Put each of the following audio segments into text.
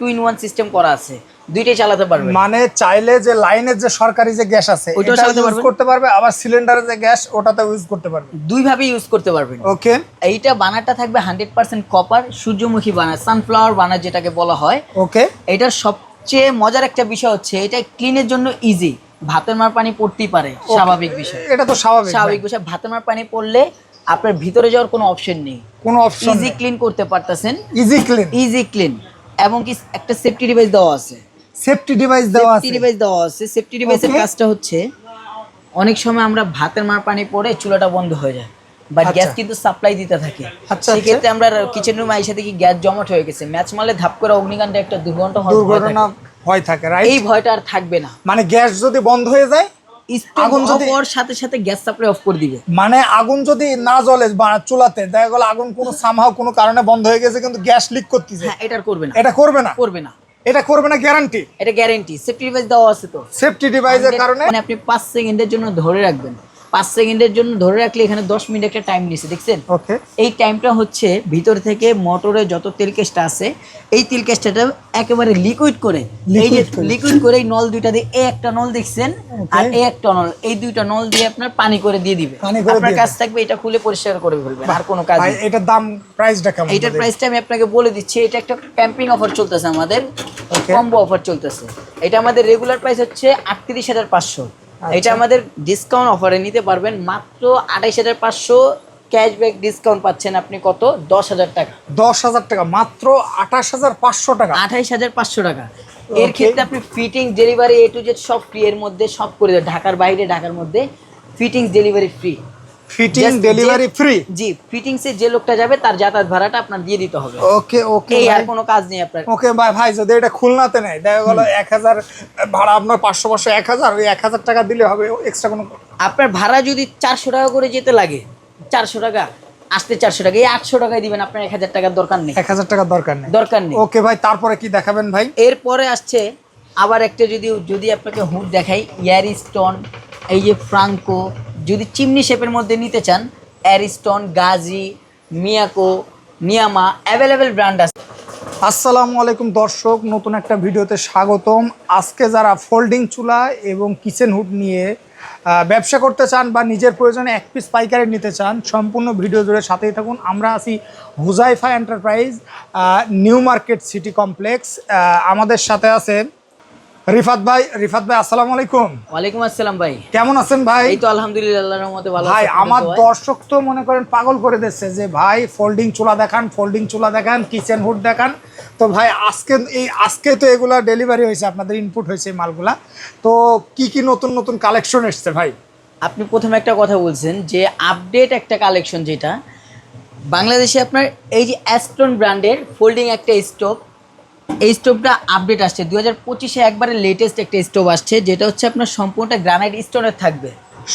Two in one system করা আছে। দুইটাই চালাতে পারবেন। মানে চাইলে যে লাইনের যে সরকারি যে গ্যাস আছে ওটা চালাতে ইউজ করতে পারবে আবার সিলিন্ডারের যে গ্যাস ওটাতে ইউজ করতে পারবে দুই ভাবে ইউজ করতে পারবেন। ওকে এইটা বানারটা থাকবে হান্ড্রেড পার্সেন্ট কপার সূর্যমুখী বানার সানফ্লাওয়ার বানার যেটাকে বলা হয়। ওকে এটার সবচেয়ে মজার একটা বিষয় হচ্ছে এটা ক্লিনের জন্য ইজি ভাতের মার পানি পড়তেই পারে স্বাভাবিক বিষয়। এটা তো স্বাভাবিক স্বাভাবিক বিষয়। ভাতের মার পানি পড়লে আপনার ভিতরে যাওয়ার কোনো অপশন নেই। কোনো অপশন ইজি ক্লিন করতে পারতেছেন। ইজি ক্লিন ইজি ক্লিন এবং কি একটা সেফটি ডিভাইস দেওয়া আছে। সেফটি ডিভাইস দেওয়া সেফটি আছে। ডিভাইস দেওয়া আছে। সেফটি ডিভাইসের কাজটা হচ্ছে অনেক সময় আমরা ভাতের মার পানি পড়ে চুলাটা বন্ধ হয়ে যায় বাট আচ্ছা। গ্যাস কিন্তু সাপ্লাই দিতে থাকে। আচ্ছা, সেক্ষেত্রে আমরা কিচেন রুমে আইসা দেখি গ্যাস জমাট হয়ে গেছে। ম্যাচ মারলে ধাপ করে অগ্নিকাণ্ডে একটা দুর্ঘটনা হওয়ার ভয় দুর্ঘটনা থাকে। ভয় থাকে রাইট এই ভয়টা আর থাকবে না। মানে গ্যাস যদি বন্ধ হয়ে যায় আগুন যদি- সাথে সাথে গ্যাস সাপ্লাই অফ করে দিবে। মানে আগুন যদি না জ্বলে বা চুলাতে দেখা গেল আগুন কোনো সামহাও কোনো কারণে বন্ধ হয়ে গেছে কিন্তু গ্যাস লিক করতেছে। হ্যাঁ এটা করবে না। এটা করবে না? করবে না। এটা করবে না গ্যারান্টি এটা গ্যারেন্টি সেফটি ডিভাইস দেওয়া আছে তো। সেফটি ডিভাইসের কারণে? মানে আপনি পাঁচ সেকেন্ডের জন্য ধরে রাখবেন। পাঁচ সেকেন্ডের জন্য ধরে রাখলে এখানে দশ মিনিট একটা টাইম নিছে দেখছেন? ওকে এই টাইমটা হচ্ছে ভিতর থেকে মোটরে যত তেল কেসটা আছে এই তেল কেসটা একেবারে লিকুইড করে এই যে লিকুইড করে। এই নল দুইটা দিয়ে এই একটা নল দেখছেন? আর এই একটা নল এই দুইটা নল দিয়ে আপনার পানি করে দিয়ে দিবে। পানি আপনার কাজ থাকবে এটা খুলে পরিষ্কার করে ফেলবেন আর কোনো কাজ এটার দাম প্রাইসটা কেমন এইটার প্রাইসটা আমি আপনাকে বলে দিচ্ছি এটা একটা ক্যাম্পিং অফার চলতেছে আমাদের. কম্বো অফার চলতেছে। এটা আমাদের রেগুলার প্রাইস হচ্ছে আটত্রিশ হাজার পাঁচশো। এটা আমাদের ডিসকাউন্ট অফারে নিতে পারবেন। মাত্র আঠাইশ হাজার পাঁচশো ক্যাশব্যাক ডিসকাউন্ট পাচ্ছেন আপনি কত? দশ হাজার টাকা। দশ হাজার টাকা মাত্র আঠাশ হাজার পাঁচশো টাকা। আঠাইশ হাজার পাঁচশো টাকা। এর ক্ষেত্রে আপনি fitting delivery A to Z সব ফ্রি এর মধ্যে সব করে দেবেন। ঢাকার বাইরে ঢাকার মধ্যে fittings delivery free fitting delivery free জি ফিটিংসে যে লোকটা যাবে তার যাতায়াত ভাড়াটা আপনার দিয়ে দিতে হবে। ওকে ওকে এই আর কোনো কাজ নেই আপনার। ওকে ভাই ভাই যদি এটা খুলনাতে নেয় দেখা গেলো এক হাজার ভাড়া আপনার পাঁচশো পাঁচশো এক হাজার ওই এক হাজার টাকা দিলে হবে এক্সট্রা কোনো আপনার ভাড়া যদি চারশো টাকা করে যেতে লাগে চারশো টাকা আসতে চারশো টাকা এই আটশো টাকায় দিবেন আপনার এক হাজার টাকার দরকার নেই। এক হাজার টাকা দরকার নেই। দরকার নেই। ওকে ভাই তারপরে কি দেখাবেন ভাই? এরপরে আসছে আবার একটা যদি যদি আপনাকে হুড দেখাই স্টোন এই যে ফ্রাঙ্কো যদি চিমনি শেপের মধ্যে নিতে চান, অ্যারিস্টন, গাজি, মিয়াকো, নিয়ামা অ্যাভেলেবেল ব্র্যান্ড আছে। আসসালামু আলাইকুম দর্শক, নতুন একটা ভিডিওতে স্বাগতম। আজকে যারা ফোল্ডিং চুলা এবং কিচেন হুড নিয়ে ব্যবসা করতে চান বা নিজের প্রয়োজনে এক পিস পাইকারি নিতে চান, সম্পূর্ণ ভিডিও জুড়ে সাথেই থাকুন। আমরা আছি Huzaifa Enterprise New Market City Complex আমাদের সাথে আছে রিফাত ভাই রিফাত ভাই আসসালামু আলাইকুম। ওয়ালাইকুম আসসালাম ভাই। কেমন আছেন ভাই? এই তো আলহামদুলিল্লাহ আল্লাহর রহমতে ভালো ভাই আমার দর্শক তো মনে করেন পাগল করে দিচ্ছে যে ভাই ফোল্ডিং চুলা দেখান ফোল্ডিং চুলা দেখান কিচেন হুড দেখান। তো ভাই আজকে এই আজকে তো এগুলা ডেলিভারি হয়েছে আপনাদের ইনপুট হয়েছে মালগুলা। তো কি কি নতুন নতুন কালেকশন এসছে ভাই? আপনি প্রথমে একটা কথা বলছেন যে আপডেট একটা কালেকশন যেটা বাংলাদেশে আপনার এই যে অ্যাস্ট্রন ব্র্যান্ডের ফোল্ডিং একটা স্টোভ এই স্টোভটা আপডেট আসছে। দু হাজার পঁচিশে একবারে লেটেস্ট একটা স্টোভ আসছে যেটা হচ্ছে আপনার সম্পূর্ণটা গ্রানাইট স্টোনের থাকবে।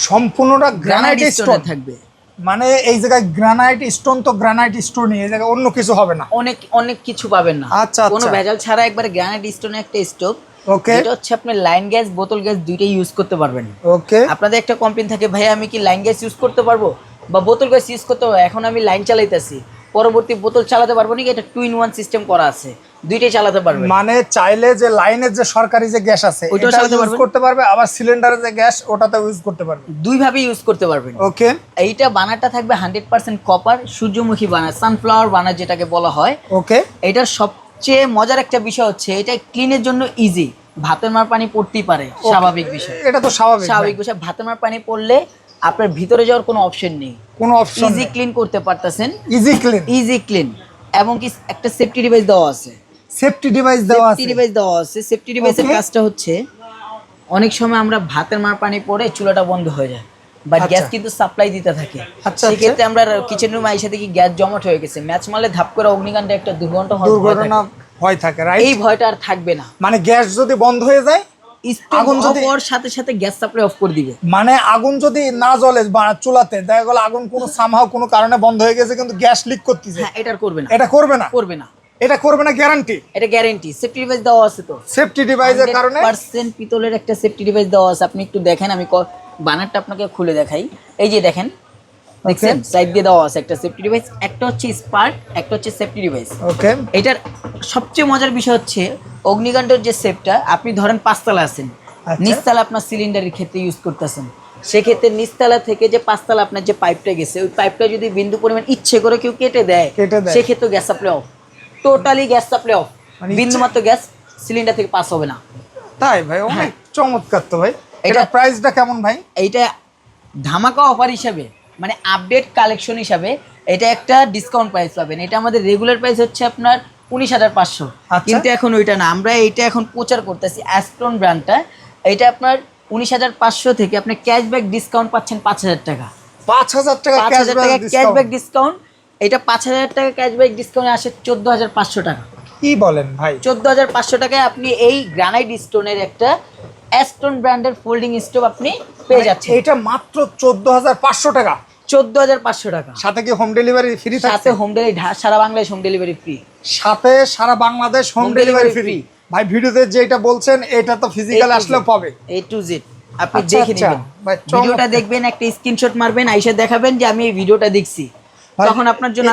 সম্পূর্ণটা গ্রানাইট স্টোন স্টোনের থাকবে। মানে এই জায়গায় গ্রানাইট স্টোন তো গ্রানাইট স্টোন এই জায়গায় অন্য কিছু হবে না। অনেক অনেক কিছু পাবেন না। আচ্ছা, কোনো আচ্ছা। ভেজাল ছাড়া একবারে গ্রানাইট স্টোনের একটা স্টোভ ওকে এটা হচ্ছে আপনি লাইন গ্যাস বোতল গ্যাস দুইটাই ইউজ করতে পারবেন। ওকে আপনাদের একটা কমপ্লেন থাকে ভাই আমি কি লাইন গ্যাস ইউজ করতে পারব? বা বোতল গ্যাস ইউজ করতে পারব? এখন আমি লাইন চালাইতেছি। পরবর্তী বোতল চালাতে পারব নাকি? এটা টু ইন ওয়ান সিস্টেম করা আছে। দুইটাই চালাতে পারবে। মানে চাইলে যে লাইনের যে সরকারি যে গ্যাস আছে ওটা চালাতে পারবেন। করতে পারবে আবার সিলিন্ডারের যে গ্যাস ওটাতে ইউজ করতে পারবে। দুই ভাবে ইউজ করতে পারবেন ওকে এইটা বানারটা থাকবে হান্ড্রেড পার্সেন্ট কপার সূর্যমুখী বানার সানফ্লাওয়ার বানার যেটাকে বলা হয়। ওকে এটার সবচেয়ে মজার একটা বিষয় হচ্ছে এটা ক্লিনের জন্য ইজি ভাতের মার পানি পড়তেই পারে স্বাভাবিক বিষয়। এটা তো স্বাভাবিক স্বাভাবিক বিষয়। ভাতের মার পানি পড়লে আপনার ভিতরে যাওয়ার কোনো অপশন নেই। কোনো অপশন ইজি ক্লিন করতে পারতেছেন। ইজি ক্লিন ইজি ক্লিন এবং কি একটা সেফটি ডিভাইস দেওয়া আছে। সেফটি ডিভাইস দেওয়া সেফটি আছে। ডিভাইস দেওয়া আছে। সেফটি ডিভাইসের কাজটা হচ্ছে অনেক সময় আমরা ভাতের মার পানি পড়ে চুলাটা বন্ধ হয়ে যায় বাট আচ্ছা। গ্যাস কিন্তু সাপ্লাই দিতে থাকে। আচ্ছা, সেক্ষেত্রে আমরা কিচেন রুমে আইসা দেখি গ্যাস জমাট হয়ে গেছে। ম্যাচ মারলে ধাপ করে অগ্নিকাণ্ডে একটা দুর্ঘটনা দুর্ঘটনা। ভয় থাকে রাইট এই ভয়টা আর থাকবে না। মানে গ্যাস যদি বন্ধ হয়ে যায় আগুন যদি- সাথে সাথে গ্যাস সাপ্লাই অফ করে দিবে। মানে আগুন যদি না জ্বলে বা চুলাতে দেখা গেল আগুন কোনো সামহাও কোনো কারণে বন্ধ হয়ে গেছে কিন্তু গ্যাস লিক করতেছে। হ্যাঁ এটা আর করবে না। এটা করবে না? করবে না। এটা করবে না গ্যারান্টি এটা গ্যারেন্টি সেফটি ডিভাইস দেওয়া আছে তো। সেফটি ডিভাইসের কারণে? পার্সেন্ট পিতলের একটা সেফটি ডিভাইস দেওয়া আছে। আপনি একটু দেখেন আমি বানারটা আপনাকে খুলে দেখাই। এই যে দেখেন দেখছেন? সাইড দিয়ে দেওয়া আছে একটা সেফটি ডিভাইস একটা হচ্ছে স্পার্ক একটা হচ্ছে সেফটি ডিভাইস ওকে এটার সবচেয়ে মজার বিষয় হচ্ছে অগ্নিকাণ্ডের যে সেফটা আপনি ধরেন পাঁচতলা আছেন। আচ্ছা। নিচতলা আপনার সিলিন্ডারের ক্ষেত্রে ইউজ করতেছেন। সেক্ষেত্রে নিচতলা থেকে যে পাঁচতলা আপনার যে পাইপটা গেছে ওই পাইপটা যদি বিন্দু পরিমাণ ইচ্ছে করে কেউ কেটে দেয় কেটে দেয়। সেক্ষেত্রে gas supply off totally gas supply off মানে বিন্দু মাত্র গ্যাস সিলিন্ডার থেকে পাস হবে না। তাই ভাই অনেক হ্যাঁ। চমৎকার তো ভাই। এটা প্রাইসটা কেমন ভাই? এইটা ধামাকা অফার হিসাবে মানে আপডেট কালেকশন হিসাবে এটা একটা ডিসকাউন্ট প্রাইস পাবেন। এটা আমাদের রেগুলার প্রাইস হচ্ছে আপনার উনিশ হাজার পাঁচশো। আচ্ছা। কিন্তু এখন ওইটা না। আমরা এইটা এখন প্রচার করতেছি অ্যাস্ট্রন ব্র্যান্ডটা এটা আপনার উনিশ হাজার পাঁচশো থেকে আপনি ক্যাশব্যাক ডিসকাউন্ট পাচ্ছেন পাঁচ হাজার টাকা। পাঁচ হাজার টাকা পাঁচ হাজার টাকা ক্যাশব্যাক ডিসকাউন্ট এটা পাঁচ হাজার টাকা ক্যাশব্যাক ডিসকাউন্টে আসে চোদ্দ হাজার পাঁচশো টাকা। কি বলেন ভাই? চোদ্দ হাজার পাঁচশো টাকায় আপনি এই গ্রানাইট স্টোনের একটা অ্যাস্ট্রন ব্র্যান্ডের ফোল্ডিং স্টোভ আপনি পেয়ে মানে যাচ্ছেন। এটা মাত্র চোদ্দ হাজার পাঁচশো টাকা। চোদ্দ হাজার পাঁচশো টাকা। সাথে কি হোম ডেলিভারি ফ্রি সাথে হোম ডেলিভারি সারা বাংলাদেশ হোম ডেলিভারি ফ্রি সাথে সারা বাংলাদেশ হোম ডেলিভারি ফ্রি ভাই ভিডিওতে যেটা বলছেন এটা তো ফিজিক্যাল আসলেও পাবে। এ টু জেড আপনি আচ্ছা, দেখে আচ্ছা। নেবেন। ভাই, ভিডিওটা দেখবেন একটা স্ক্রিনশট মারবেন আইসা দেখাবেন যে আমি এই ভিডিওটা দেখছি। তখন আপনার জন্য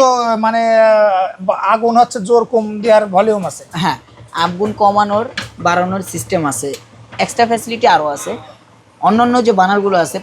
তো মানে আগুন হচ্ছে জোর কম দেওয়ার ভলিউম আছে। হ্যাঁ আগুন কমানোর বাড়ানোর সিস্টেম আছে। এক্সট্রা ফ্যাসিলিটি আরও আছে। অন্যান্য যে বানারগুলো আছে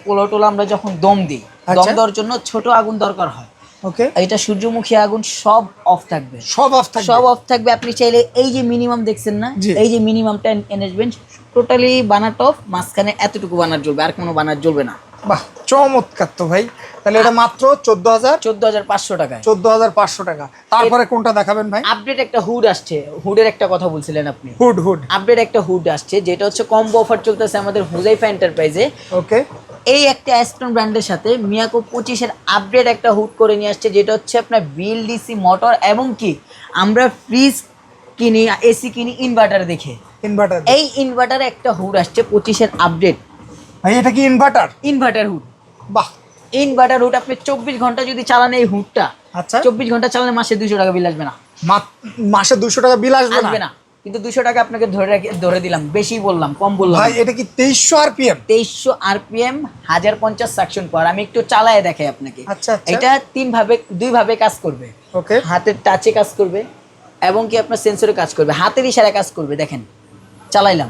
আমরা যখন দম দিই দম আচ্ছা। দেওয়ার জন্য ছোট আগুন দরকার হয়। ওকে। এটা সূর্যমুখী আগুন সব অফ থাকবে। সব অফ থাকবে। সব অফ থাকবে। আপনি চাইলে এই যে মিনিমাম দেখছেন না এই যে মিনিমামটা এনেসবেন টোটালি বানারটা অফ মাঝখানে এতটুকু বানার জ্বলবে আর কোনো বানার জ্বলবে না। বাহ চমৎকার তো ভাই। তাহলে এটা মাত্র চোদ্দ হাজার চোদ্দ হাজার পাঁচশো টাকা চোদ্দ হাজার পাঁচশো টাকা। তারপরে কোনটা দেখাবেন ভাই? আপডেট একটা হুড আসছে। হুডের একটা কথা বলছিলেন আপনি। হুড হুড আপডেট একটা হুড আসছে যেটা হচ্ছে কম্বো অফার চলতেছে আমাদের হুজাইফা এন্টারপ্রাইজে ওকে এই একটা অ্যাস্টন ব্র্যান্ডের সাথে মিয়াকো পঁচিশের আপডেট একটা হুড করে নিয়ে আসছে যেটা হচ্ছে আপনার বিএলডিসি মোটর এবং কি আমরা ফ্রিজ কিনি এসি কিনি ইনভার্টার দেখে। ইনভার্টার এই ইনভার্টারে একটা হুড আসছে পঁচিশের আপডেট ভাই এটা কি ইনভার্টার ইনভার্টার হুড বাহ। ইনভার্টার হুড আপনি চব্বিশ ঘণ্টা যদি চালান এই হুডটা আচ্ছা। চব্বিশ ঘণ্টা চালালে মাসে দুশো টাকা বিল আসবে না। মাসে দুশো টাকা বিল আসবে না? কিন্তু দুশো টাকা আপনাকে ধরে রাখি ধরে দিলাম বেশি বললাম কম বললাম। ভাই এটা কি তেইশশো আর পিএম তেইশশো আরপিএম হাজার পঞ্চাশ সাকশন পাওয়ার আমি একটু চালায় দেখাই আপনাকে। আচ্ছা, আচ্ছা। এটা তিন ভাবে দুই ভাবে কাজ করবে। ওকে। হাতের টাচে কাজ করবে এবং কি আপনার সেন্সরে কাজ করবে। হাতের ইশারায় কাজ করবে দেখেন। চালাইলাম।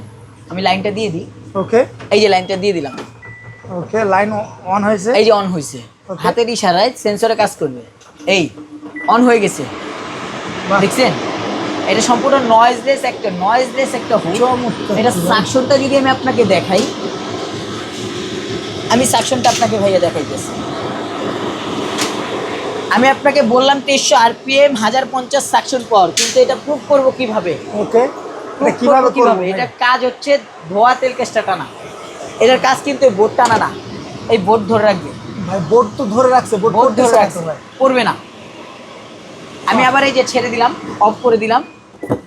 আমি লাইনটা দিয়ে দিই। ওকে এই যে লাইনটা দিয়ে দিলাম। ওকে লাইন অন হয়েছে? এই যে অন হয়েছে. হাতের ইশারায় সেন্সরে কাজ করবে। এই অন হয়ে গেছে। দেখছেন? এটা সম্পূর্ণ নয়েজলেস একটা নয়েজলেস একটা চমৎকার। এটা সাকশনটা যদি আমি আপনাকে দেখাই আমি সাকশনটা আপনাকে ভাইয়া দেখাইতেছি। আমি আপনাকে বললাম তেইশশো আরপিএম হাজার পঞ্চাশ সাকশন পাওয়ার কিন্তু এটা প্রুভ করব কীভাবে? ওকে কীভাবে করব? কাজ হচ্ছে ধোয়া তেল কেসটা টানা। এটার কাজ কিন্তু বোর্ড টানা না। এই বোর্ড ধরে রাখবে। ভাই বোর্ড তো ধরে রাখছে বোর্ড ধরে রাখছে। ভাই। পড়বে না। আমি আবার এই যে ছেড়ে দিলাম অফ করে দিলাম।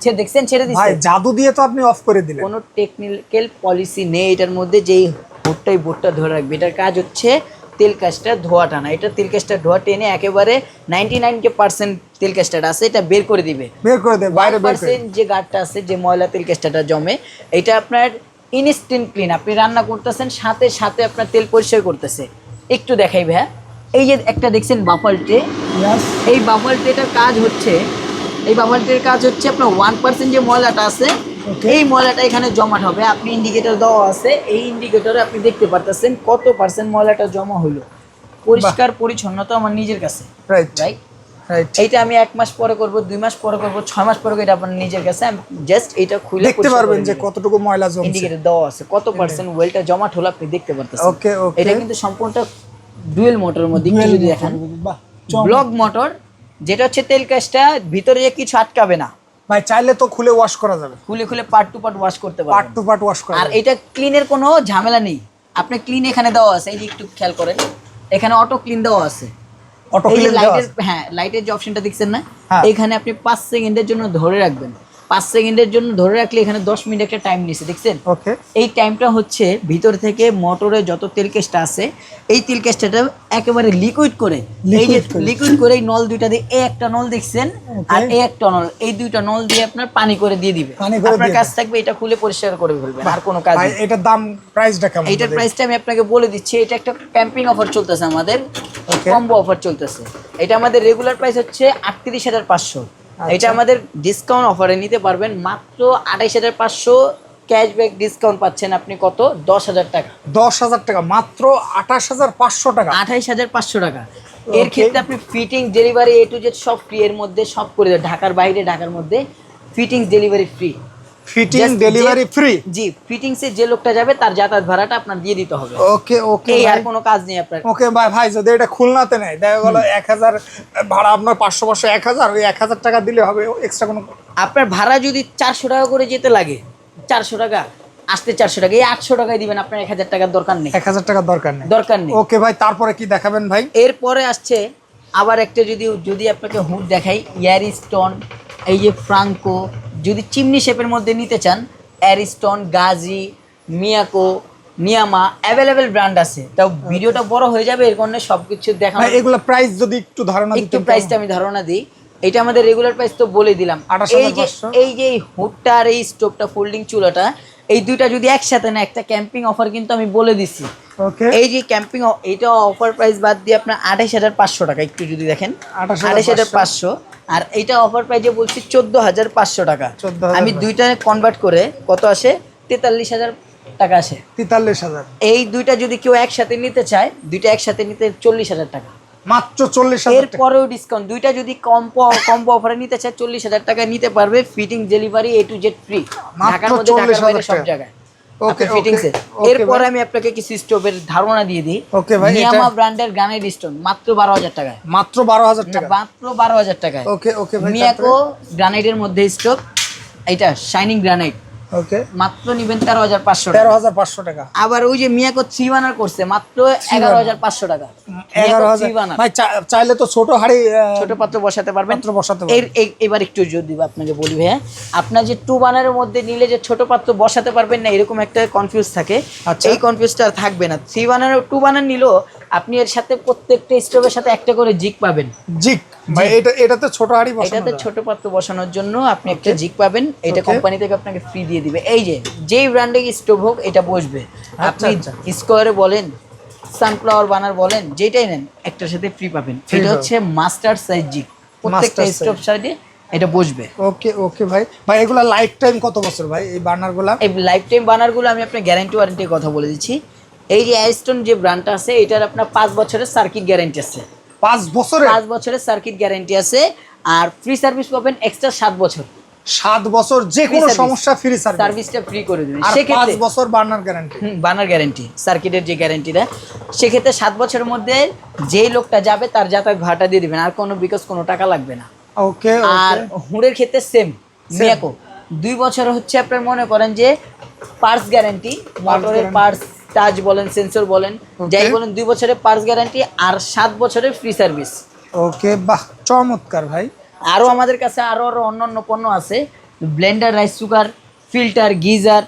ছে দেখছেন ছেড়ে ভাই দিচ্ছে জাদু দিয়ে তো আপনি অফ করে দিলেন। কোনো টেকনিক্যাল পলিসি নেই এটার মধ্যে। যেই বোর্ডটাই বোর্ডটা ধরে রাখবে এটার কাজ হচ্ছে তেল কাজটা ধোয়া টানা। এটা তেল কাজটা ধোয়া টেনে একেবারে নাইনটি নাইন কে পার্সেন্ট তেল কাজটা আছে এটা বের করে দিবে। বের করে দে বাইরে বের করে যে গাঢ়টা আছে যে ময়লা তেল কেসটাটা জমে এটা আপনার ইনস্ট্যান্ট ক্লিন আপনি রান্না করতেছেন সাথে সাথে আপনার তেল পরিষ্কার করতেছে। একটু দেখাই ভাইয়া। এই যে একটা দেখছেন বাফাল ট্রে এই বাফাল ট্রেটার কাজ হচ্ছে এই বাফাল ট্রের কাজ হচ্ছে আপনার ওয়ান পার্সেন্ট যে ময়লাটা আছে. এই ময়লাটা এখানে জমাট হবে। আপনি ইন্ডিকেটর দেওয়া আছে এই ইন্ডিকেটরে আপনি দেখতে পারতেছেন কত পার্সেন্ট ময়লাটা জমা হলো। পরিষ্কার পরিচ্ছন্নতা আমার নিজের কাছে। রাইট রাইট এইটা আমি এক মাস পরে করব দুই মাস পরে করব ছয় মাস পরে এটা আপনার নিজের কাছে। জাস্ট এটা খুলে দেখতে পারবেন যে কতটুকু ময়লা জমছে। ইন্ডিকেটর দেওয়া আছে কত পার্সেন্ট ওয়েলটা জমাট হলো আপনি দেখতে পারতেছেন। ওকে ওকে এটা কিন্তু সম্পূর্ণটা ডুয়েল মোটরের মধ্যে একটু যদি দেখেন। ব্লক মোটর যেটা হচ্ছে তেল কাজটা ভিতরে যে কিছু আটকাবে না। ভাই চাইলে তো খুলে ওয়াশ করা যাবে। খুলে খুলে পার্ট টু পার্ট ওয়াশ করতে পার্ট পারবেন টু পার্ট ওয়াশ করা আর এটা ক্লিনের কোনো ঝামেলা নেই। আপনি ক্লিন এখানে দেওয়া আছে এই একটু খেয়াল করেন। এখানে অটো ক্লিন দেওয়া আছে। অটো ফিল দেওয়া আছে। হ্যাঁ লাইটের যে অপশনটা দেখছেন না হ্যাঁ। এখানে আপনি পাঁচ সেকেন্ডের জন্য ধরে রাখবেন পাঁচ সেকেন্ডের জন্য ধরে রাখলে এখানে দশ মিনিট একটা টাইম নিছে দেখছেন? ওকে এই টাইমটা হচ্ছে ভিতর থেকে মোটরে যত তেল কেসটা আছে এই তেল কেসটা একেবারে লিকুইড করে এই যে লিকুইড করে। এই নল দুইটা দিয়ে এই একটা নল দেখছেন? আর এই একটা নল এই দুইটা নল দিয়ে আপনার পানি করে দিয়ে দিবে। পানি আপনার কাজ থাকবে এটা খুলে পরিষ্কার করে ফেলবেন আর কোনো কাজ এটার দাম প্রাইসটা কেমন এইটার হবে? প্রাইসটা আমি আপনাকে বলে দিচ্ছি এটা একটা ক্যাম্পিং অফার চলতেছে আমাদের. কম্বো অফার চলতেছে। এটা আমাদের রেগুলার প্রাইস হচ্ছে আটত্রিশ হাজার পাঁচশো। এটা আমাদের ডিসকাউন্ট অফারে নিতে পারবেন মাত্র আঠাইশ হাজার পাঁচশো ক্যাশব্যাক ডিসকাউন্ট পাচ্ছেন আপনি কত? দশ হাজার টাকা। দশ হাজার টাকা মাত্র আঠাশ হাজার পাঁচশো টাকা। আঠাইশ হাজার পাঁচশো টাকা। এর ক্ষেত্রে আপনি fitting delivery A to Z সব ফ্রি এর মধ্যে সব করে দেবেন ঢাকার বাইরে ঢাকার মধ্যে fitting delivery free fitting delivery free জি ফিটিংসে যে লোকটা যাবে তার যাতায়াত ভাড়াটা আপনার দিয়ে দিতে হবে। ওকে ওকে এই আর কোনো কাজ নেই আপনার। ওকে ভাই ভাই যদি এটা খুলনাতে নেয় দেখা গেল এক হাজার ভাড়া আপনার পাঁচশো পাঁচশো এক হাজার ওই এক হাজার টাকা দিলে হবে এক্সট্রা কোনো আপনার ভাড়া যদি চারশো টাকা করে যেতে লাগে চারশো টাকা আসতে চারশো টাকা এই আটশো টাকায় দিবেন আপনার এক হাজার টাকার দরকার নেই। এক হাজার টাকার দরকার নেই। দরকার নেই। ওকে ভাই তারপরে কি দেখাবেন ভাই? এরপরে আসছে আবার একটা যদি যদি আপনাকে হুড দেখাই ইয়ারিস্টন এই যে ফ্রাঙ্কো যদি চিমনি শেপের মধ্যে নিতে চান অ্যারিস্টন গাজি মিয়াকো নিয়ামা অ্যাভেলেবেল ব্র্যান্ড আছে। তাও ভিডিওটা বড় হয়ে যাবে এর কারণে সব কিছু দেখানো এগুলো প্রাইস যদি একটু ধারণা একটু প্রাইসটা আমি ধারণা দিই। এটা আমাদের রেগুলার প্রাইস তো বলে দিলাম। এই যে এই যে হুডটা আর এই স্টোভটা ফোল্ডিং চুলাটা এই দুইটা যদি একসাথে না একটা ক্যাম্পিং অফার কিন্তু আমি বলে দিছি। ওকে এই যে ক্যাম্পিং এটা অফার প্রাইস বাদ দিয়ে আপনার আঠাশ হাজার পাঁচশো টাকা একটু যদি দেখেন। 28,500 আঠাশ হাজার পাঁচশো। আর এইটা অফার প্রাইসে বলছি চোদ্দ হাজার পাঁচশো টাকা। আমি দুইটা কনভার্ট করে কত আসে? তেতাল্লিশ হাজার টাকা আসে। তেতাল্লিশ হাজার। এই দুইটা যদি কেউ একসাথে নিতে চায় দুইটা একসাথে নিতে চল্লিশ হাজার টাকা। মাত্র চল্লিশ হাজার এরপরেও ডিসকাউন্ট দুইটা যদি কম্পো কম্পো অফারে নিতে চায় চল্লিশ হাজার টাকা নিতে পারবে fitting delivery A to Z free ঢাকার মধ্যে ঢাকার বাইরে সব জায়গায়। ওকে ফিটিংস এরপরে। আমি আপনাকে কিছু স্টোভের ধারণা দিয়ে দিই ওকে ভাই, নিয়ামা ব্র্যান্ডের গানের স্টোন মাত্র বারো হাজার টাকায় মাত্র বারো হাজার টাকা মাত্র বারো হাজার টাকায় ওকে ওকে ভাই মিয়াকো গ্রানাইটের মধ্যে স্টোভ এটা শাইনিং গ্রানাইট ওকে মাত্র নিবেন তেরো হাজার পাঁচশো তেরো হাজার পাঁচশো টাকা। আবার ওই যে মিয়াকো থ্রি বানার করছে মাত্র এগারো হাজার পাঁচশো টাকা। এগারো হাজার। ভাই চাইলে তো ছোট হাড়ি ছোট পাত্র বসাতে পারবেন। পাত্র বসাতে এর এবার একটু জোর দিব আপনাকে বলি ভাইয়া। আপনার যে টু বানারের মধ্যে নিলে যে ছোট পাত্র বসাতে পারবেন না এরকম একটা কনফিউজ থাকে। আচ্ছা। এই কনফিউজটা আর থাকবে না। থ্রি বানার টু বানার নিলেও আপনি এর সাথে প্রত্যেকটা স্টোভের সাথে একটা করে জিক পাবেন। জিক? ভাই এটা এটাতে ছোট হাড়ি বসানো এটাতে। ছোট পাত্র বসানোর জন্য আপনি একটা জিক পাবেন। এটা কোম্পানি থেকে আপনাকে ফ্রি দিয়ে দিবে। এই যে যেই ব্র্যান্ডে স্টোভ হোক এটা বসবে। আপনি আচ্ছা। স্কোয়ারে বলেন সানফ্লাওয়ার বানার বলেন যেটাই নেন একটার সাথে ফ্রি পাবেন। এটা হচ্ছে মাস্টার সাইজ জিক। প্রত্যেকটা স্টোভ সাইডে এটা বসবে। ওকে ওকে ভাই। ভাই এগুলা লাইফ টাইম কত বছর ভাই এই বার্নারগুলা? এই লাইফ টাইম বানারগুলো আমি আপনার গ্যারান্টি ওয়ারেন্টির কথা বলে দিচ্ছি। এই যে অ্যারিস্টন যে ব্র্যান্ডটা আছে এটার আপনার পাঁচ বছরের সার্কিট গ্যারান্টি আছে। পাঁচ বছরে পাঁচ বছরের সার্কিট গ্যারান্টি আছে। আর ফ্রি সার্ভিস পাবেন এক্সট্রা সাত বছর। সাত বছর যে কোনো সমস্যা ফ্রি সার্ভিস সার্ভিসটা ফ্রি করে দেবেন। আর পাঁচ সেক্ষেত্রে বছর বার্নার গ্যারান্টি বানার গ্যারান্টি সার্কিটের যে গ্যারান্টিটা সেক্ষেত্রে সাত বছরের মধ্যে যেই লোকটা যাবে তার যাতায়াত ভাড়াটা দিয়ে দিবেন। আর কোনো বিকজ কোনো টাকা লাগবে না। ওকে আর হুঁড়ের ক্ষেত্রে সেম মিয়াকো দুই বছর হচ্ছে আপনার মনে করেন যে পার্স গ্যারান্টি মোটরের পার্স টাচ বলেন সেন্সর বলেন যাই বলেন দুই বছরের পার্স গ্যারান্টি আর সাত বছরের ফ্রি সার্ভিস ওকে বাহ চমৎকার ভাই। আরও আমাদের কাছে আরও আরও অন্য অন্য পণ্য আছে। Blender rice cooker filter geyser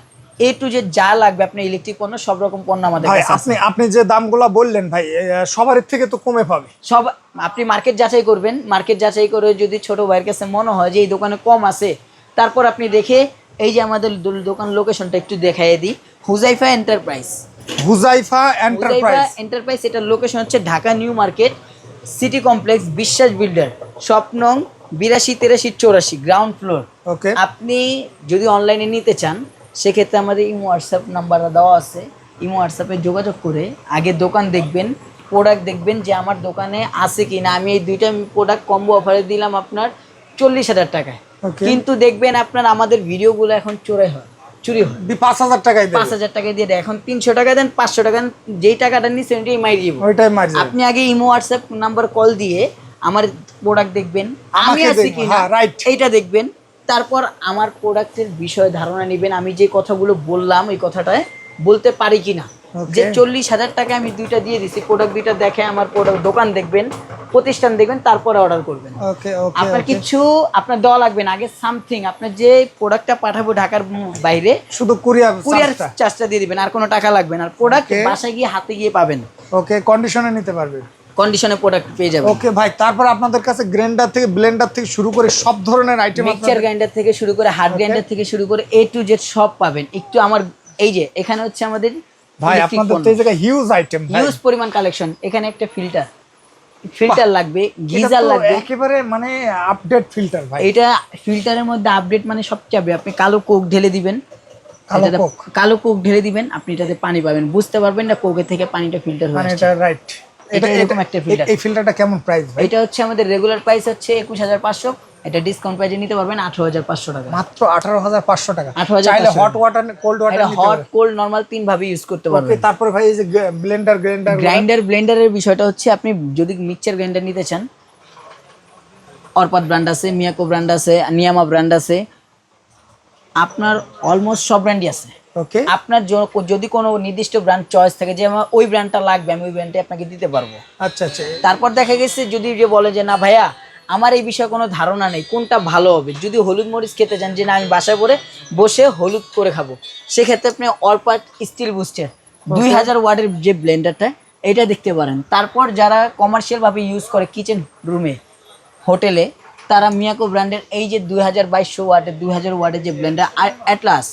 A to যে যা লাগবে আপনার ইলেকট্রিক পণ্য সব রকম পণ্য আমাদের কাছে আপনি আপনি যে দামগুলা বললেন ভাই সবার থেকে তো কমে পাবে। সব আপনি মার্কেট যাচাই করবেন। মার্কেট যাচাই করে যদি ছোট ভাইয়ের কাছে মনে হয় যে এই দোকানে কম আছে তারপর আপনি দেখে এই যে আমাদের দোকান লোকেশনটা একটু দেখাই দিই। Huzaifa Enterprise Huzaifa Enterprise Enterprise এটার লোকেশন হচ্ছে Dhaka New Market City Complex Biswas builder স্বপ্নং বিরাশি তেরাশি চৌরাশি গ্রাউন্ড ফ্লোর ওকে। আপনি যদি অনলাইনে নিতে চান সেক্ষেত্রে আমাদের ইমো হোয়াটসঅ্যাপ নাম্বারটা দেওয়া আছে। ইমো হোয়াটসঅ্যাপে যোগাযোগ করে আগে দোকান দেখবেন প্রোডাক্ট দেখবেন যে আমার দোকানে আছে কি না আমি এই দুইটা প্রোডাক্ট কম্বো অফারে দিলাম আপনার চল্লিশ হাজার টাকায়। কিন্তু দেখবেন আপনার আমাদের ভিডিওগুলো এখন চোরাই হয়। চুরি হয়। পাঁচ হাজার টাকাই পাঁচ হাজার টাকা দিয়ে দেয়। এখন তিনশো টাকা দেন পাঁচশো টাকা দেন যেই টাকাটা নিচ্ছেন ওইটাই মাই দিব। ওইটাই মারি আপনি আগে ইমো হোয়াটসঅ্যাপ নাম্বার কল দিয়ে আমার প্রোডাক্ট দেখবেন। আমি আছি কি হ্যাঁ, এইটা দেখবেন। তারপর আমার প্রোডাক্টের বিষয়ে ধারণা নিবেন। আমি যে কথাগুলো বললাম এই কথাটায় বলতে পারি কিনা. যে চল্লিশ হাজার টাকা আমি দুইটা দিয়ে দিছি। প্রোডাক্ট দুইটা দেখে আমার প্রোডাক্ট দোকান দেখবেন প্রতিষ্ঠান দেখবেন তারপরে অর্ডার করবেন। আপনার কিছু আপনার দেওয়া লাগবে না। আগে সামথিং আপনার যে প্রোডাক্টটা পাঠাবো ঢাকার বাইরে শুধু কুরিয়ার কুরিয়ার চার্জটা দিয়ে দিবেন আর কোনো টাকা লাগবে না। আর প্রোডাক্ট. বাসায় গিয়ে হাতে গিয়ে পাবেন। ওকে কন্ডিশনে নিতে পারবে। কন্ডিশনে প্রোডাক্ট পেয়ে যাবেন। ওকে ভাই তারপর আপনাদের কাছে গ্রাইন্ডার থেকে ব্লেন্ডার থেকে শুরু করে সব ধরনের আইটেম মিক্সার গ্রাইন্ডার থেকে শুরু করে হার্ড গ্রাইন্ডার থেকে শুরু করে এ টু জেড সব পাবেন। একটু আমার এই যে এখানে হচ্ছে আমাদের ভাই আপনাদের তো এই জায়গায় হিউজ আইটেম ভাই। ইউজ পরিমাণ কালেকশন এখানে একটা ফিল্টার ফিল্টার লাগবে গিজার লাগবে। একেবারে মানে আপডেট ফিল্টার ভাই। এটা ফিল্টারের মধ্যে আপডেট মানে সব update। আপনি কালো কোক ঢেলে দিবেন। কালো কোক? ঢেলে দিবেন আপনি এটাতে পানি পাবেন। বুঝতে পারবেন না কোকের থেকে পানিটা ফিল্টার মানে হয়ে এটা রাইট এটা এরকম একটা filter। এই ফিল্টারটা কেমন প্রাইস ভাই? এটা হচ্ছে আমাদের রেগুলার প্রাইস হচ্ছে একুশ হাজার পাঁচশো। এটা ডিসকাউন্ট প্রাইসে নিতে পারবেন আঠারো হাজার পাঁচশো টাকা। মাত্র আঠারো হাজার পাঁচশো টাকা। 18,500 চাইলে hot water cold water hot cold normal তিন ভাবে ইউজ করতে ওকে পারবেন। তারপরে ভাই এই যে ব্লেন্ডার গ্রাইন্ডার গ্রাইন্ডার ব্লেন্ডারের বিষয়টা হচ্ছে আপনি যদি মিক্সচার গ্রাইন্ডার নিতে চান অরপাত ব্র্যান্ড আছে মিয়াকো ব্র্যান্ড আছে নিয়ামা ব্র্যান্ড আছে আপনার অলমোস্ট সব ব্র্যান্ডই আছে। ওকে আপনার যদি কোনো নির্দিষ্ট ব্র্যান্ড চয়েস থাকে যে আমার ওই ব্র্যান্ডটা লাগবে আমি ওই ব্র্যান্ডটা আপনাকে দিতে পারব। আচ্ছা আচ্ছা। তারপর দেখা গেছে যদি যে বলে যে না ভাইয়া আমার এই বিষয়ে কোনো ধারণা নেই কোনটা ভালো হবে? যদি হলুদ মরিচ খেতে চান যে না আমি বাসায় পরে বসে হলুদ করে খাব। সেক্ষেত্রে আপনি অরপাট স্টিল বুস্টার দুই হাজার ওয়ার্ডের যে ব্লেন্ডারটা এটা দেখতে পারেন। তারপর যারা কমার্শিয়ালভাবে ইউজ করে কিচেন রুমে হোটেলে তারা মিয়াকো ব্র্যান্ডের এই যে দুই হাজার বাইশশো ওয়ার্ডের দুই হাজার ওয়ার্ডের যে ব্লেন্ডার অ্যাটলাস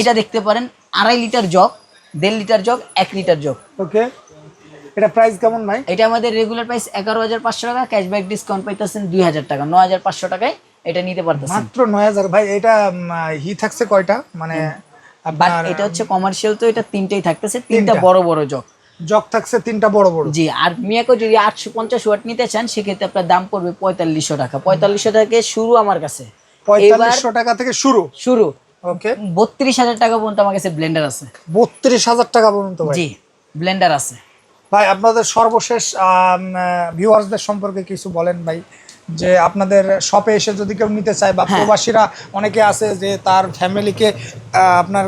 এটা দেখতে পারেন আড়াই লিটার জগ দেড় লিটার জগ এক লিটার জগ। ওকে এটা প্রাইস কেমন ভাই? এটা আমাদের রেগুলার প্রাইস এগারো হাজার পাঁচশো টাকা ক্যাশব্যাক ডিসকাউন্ট পাইতেছেন দুই হাজার টাকা নয় হাজার পাঁচশো টাকায় এটা নিতে পারতেছেন। মাত্র নয় হাজার ভাই এটা হি থাকছে কয়টা? মানে আপনার এটা হচ্ছে কমার্শিয়াল তো এটা তিনটেই থাকতেছে তিনটা। বড় বড় জগ। জগ থাকছে তিনটা বড় বড়। জি আর মিয়াকো যদি আটশো পঞ্চাশ ওয়াট নিতে চান সেক্ষেত্রে আপনার দাম পড়বে পঁয়তাল্লিশশো টাকা। পঁয়তাল্লিশশো টাকা শুরু আমার কাছে। পঁয়তাল্লিশশো টাকা থেকে শুরু? শুরু। ওকে বত্রিশ হাজার টাকা পর্যন্ত আমার কাছে ব্লেন্ডার আছে। বত্রিশ হাজার টাকা পর্যন্ত ভাই। জি ব্লেন্ডার আছে। ভাই আপনাদের সর্বশেষ ভিউয়ার্সদের সম্পর্কে কিছু বলেন ভাই যে আপনাদের শপে এসে যদি কেউ নিতে চায় বা হ্যাঁ। প্রবাসীরা অনেকে আছে যে তার ফ্যামিলিকে আপনার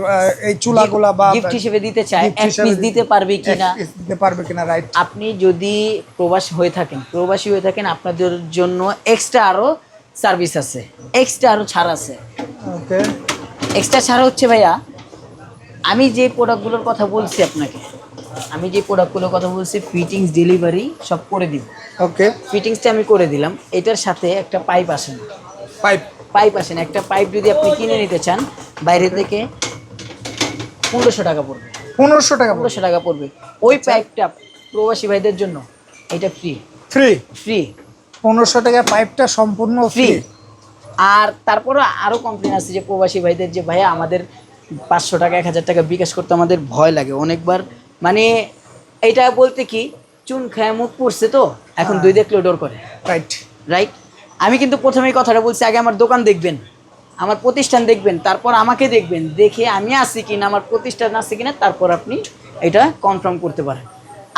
এই চুলাগুলা বা গিফট হিসেবে দিতে চায় পিস দিতে পারবে কিনা? দিতে পারবে কিনা রাইট আপনি যদি প্রবাসী হয়ে থাকেন প্রবাসী হয়ে থাকেন আপনাদের জন্য এক্সট্রা আরও সার্ভিস আছে এক্সট্রা আরও ছাড় আছে। ওকে এক্সট্রা ছাড় হচ্ছে ভাইয়া আমি যে প্রোডাক্টগুলোর কথা বলছি আপনাকে আমি যে প্রোডাক্টগুলোর কথা বলছি ফিটিংস ডেলিভারি সব করে দিব। ওকে ফিটিংসটা আমি করে দিলাম। এটার সাথে একটা পাইপ আসে না পাইপ পাইপ আসেন। একটা পাইপ যদি আপনি কিনে নিতে চান বাইরে থেকে পনেরোশো টাকা পড়বে। পনেরোশো টাকা পনেরোশো টাকা পড়বে। ওই পাইপটা প্রবাসী ভাইদের জন্য এটা ফ্রি ফ্রি ফ্রি পনেরোশো টাকা পাইপটা সম্পূর্ণ ফ্রি ফ্রি আর তারপরে আরও কমপ্লেন আছে যে প্রবাসী ভাইদের যে ভাইয়া আমাদের পাঁচশো টাকা এক হাজার টাকা বিকাশ করতে আমাদের ভয় লাগে। অনেকবার মানে এটা বলতে কি চুন খায় মুখ পড়ছে তো এখন দুই দেখলে ডোর করে। রাইট রাইট আমি কিন্তু প্রথমেই কথাটা বলছি আগে আমার দোকান দেখবেন আমার প্রতিষ্ঠান দেখবেন তারপর আমাকে দেখবেন দেখে আমি আছি কিনা আমার প্রতিষ্ঠান আছে কিনা তারপর আপনি এটা কনফার্ম করতে পারেন।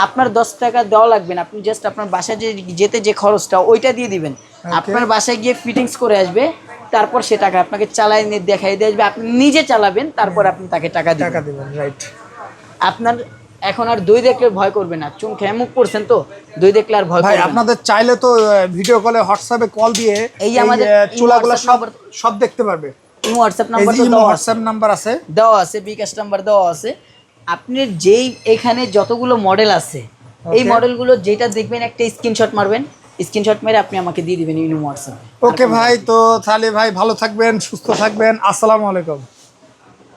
আপনার দশ টাকা দেওয়া লাগবে না আপনি জাস্ট আপনার বাসায় যে যেতে যে খরচটা ওইটা দিয়ে দিবেন। আপনার বাসায় গিয়ে ফিটিংস করে আসবে তারপর সে টাকা আপনাকে চালাই নিয়ে দেখাই দিয়ে আসবে আপনি নিজে চালাবেন তারপর আপনি তাকে টাকা দিবেন। টাকা দেবেন রাইট আপনার এখন আর দুই দেখলে ভয় করবে না। চুন খেয়ে মুখ পড়ছেন তো দুই দেখলে আর ভয় ভাই আপনাদের চাইলে তো ভিডিও কলে হোয়াটসঅ্যাপে কল দিয়ে এই আমাদের চুলাগুলো সব সব দেখতে পারবে। ইমো হোয়াটসঅ্যাপ নাম্বার তো হোয়াটসঅ্যাপ নাম্বার আছে। দেওয়া আছে বিকাশ নাম্বার দেওয়া আছে। আপনি যেই এখানে যতগুলো মডেল আছে এই. মডেলগুলো যেটা দেখবেন একটা স্ক্রিনশট মারবেন। স্ক্রিনশট মেরে আপনি আমাকে দিয়ে দিবেন ইউনো হোয়াটসঅ্যাপে ওকে ভাই তো তাহলে ভাই ভালো থাকবেন সুস্থ থাকবেন। আসসালামু আলাইকুম।